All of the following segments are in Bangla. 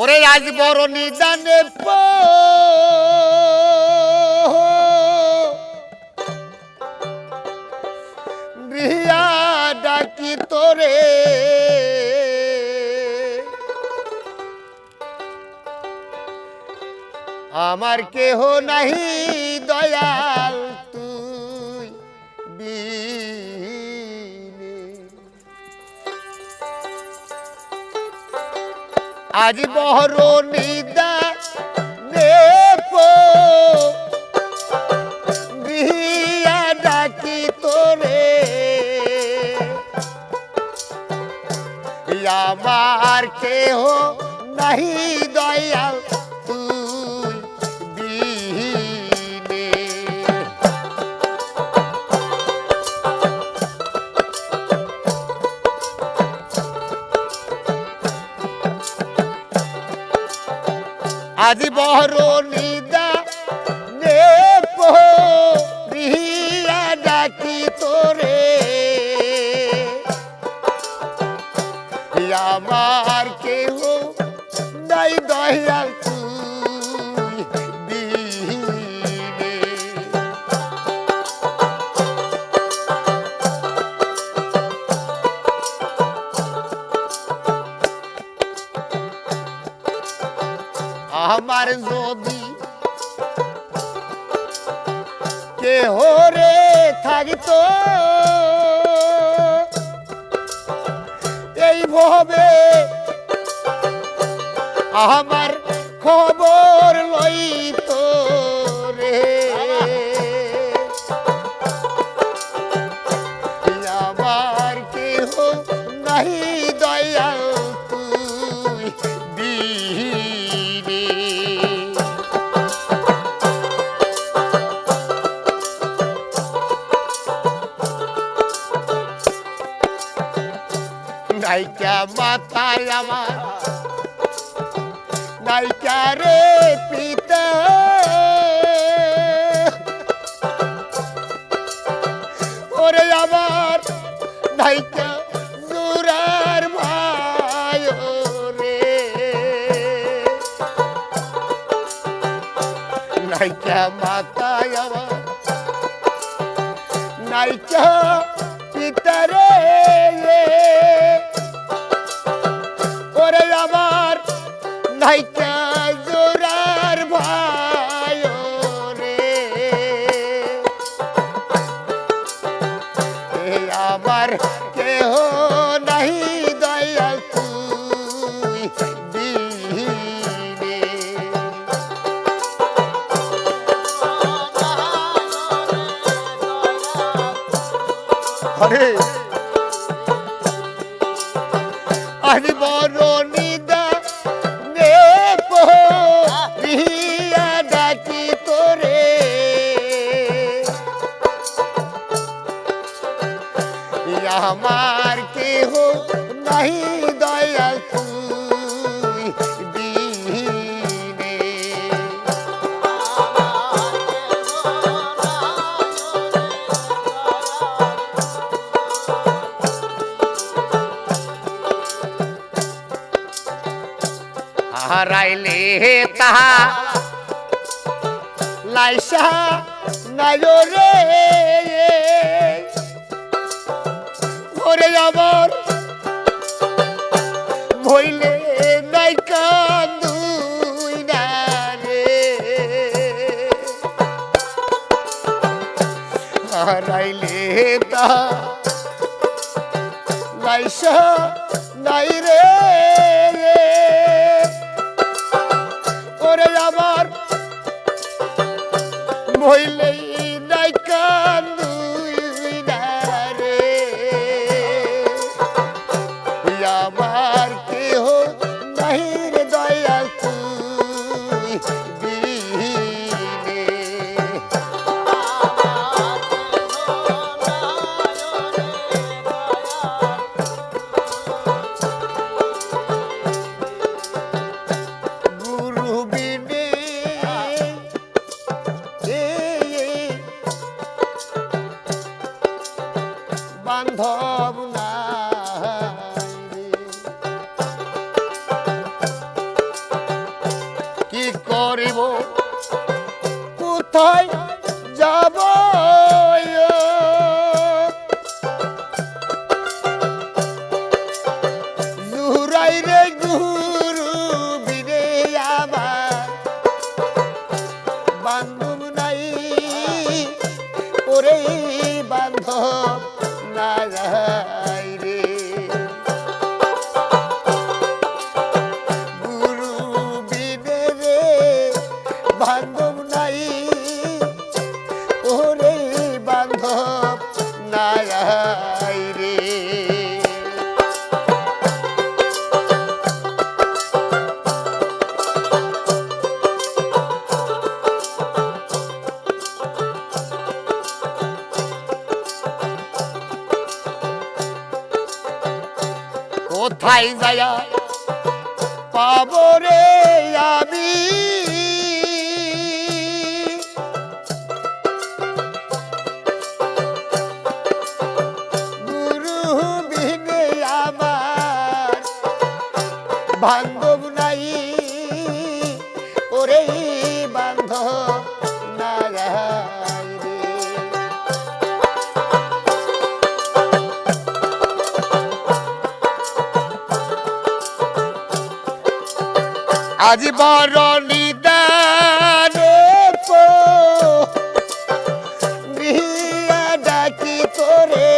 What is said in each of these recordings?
ওরে আজ বড় নিদানে ডাকি তোরে। আমার কেহ নাহি দয়াল আজ বহর নিদা নেপ। বিয়া ডাকি তোরে। আমার কেহ নাহি দয়াল। আমার যদি কেহ রে থাকতো এই ভবে আমার খবর লইত রে। নাইকা মাথায় আমার। নাইকা রে পিতা। ওরে আমার নাইকা জুরার ভাই রে নাইকা আমার। নাইকা পিতারে ওরে আমার কেহ নাহি দয়াল তুই দিনে। হরে। আজ বড় হারাইলে তাহা। লাইসা নাইরে ওরে আমার ভইলে নাই কান্দুই না রে। হারাইলে তাহা লাইসা নাই রে। আমার কেহ নাহির দয়া তুই গুরু বিনে। বান্ধব না ওরে বান্ধব নাই রে। গুরু বিনে রে বান্ধব নাই ওরে বান্ধব নাই কোথায় যায় পাবো রে আমি। গুরু বিনে আমার বান্ধব নাই ওরে বান্ধব। আজ বড় নিদানে ডাকি তোরে।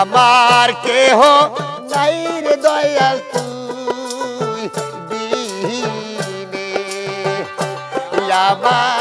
আমার কেহ নাই রে দয়াল তুই দিনে আমার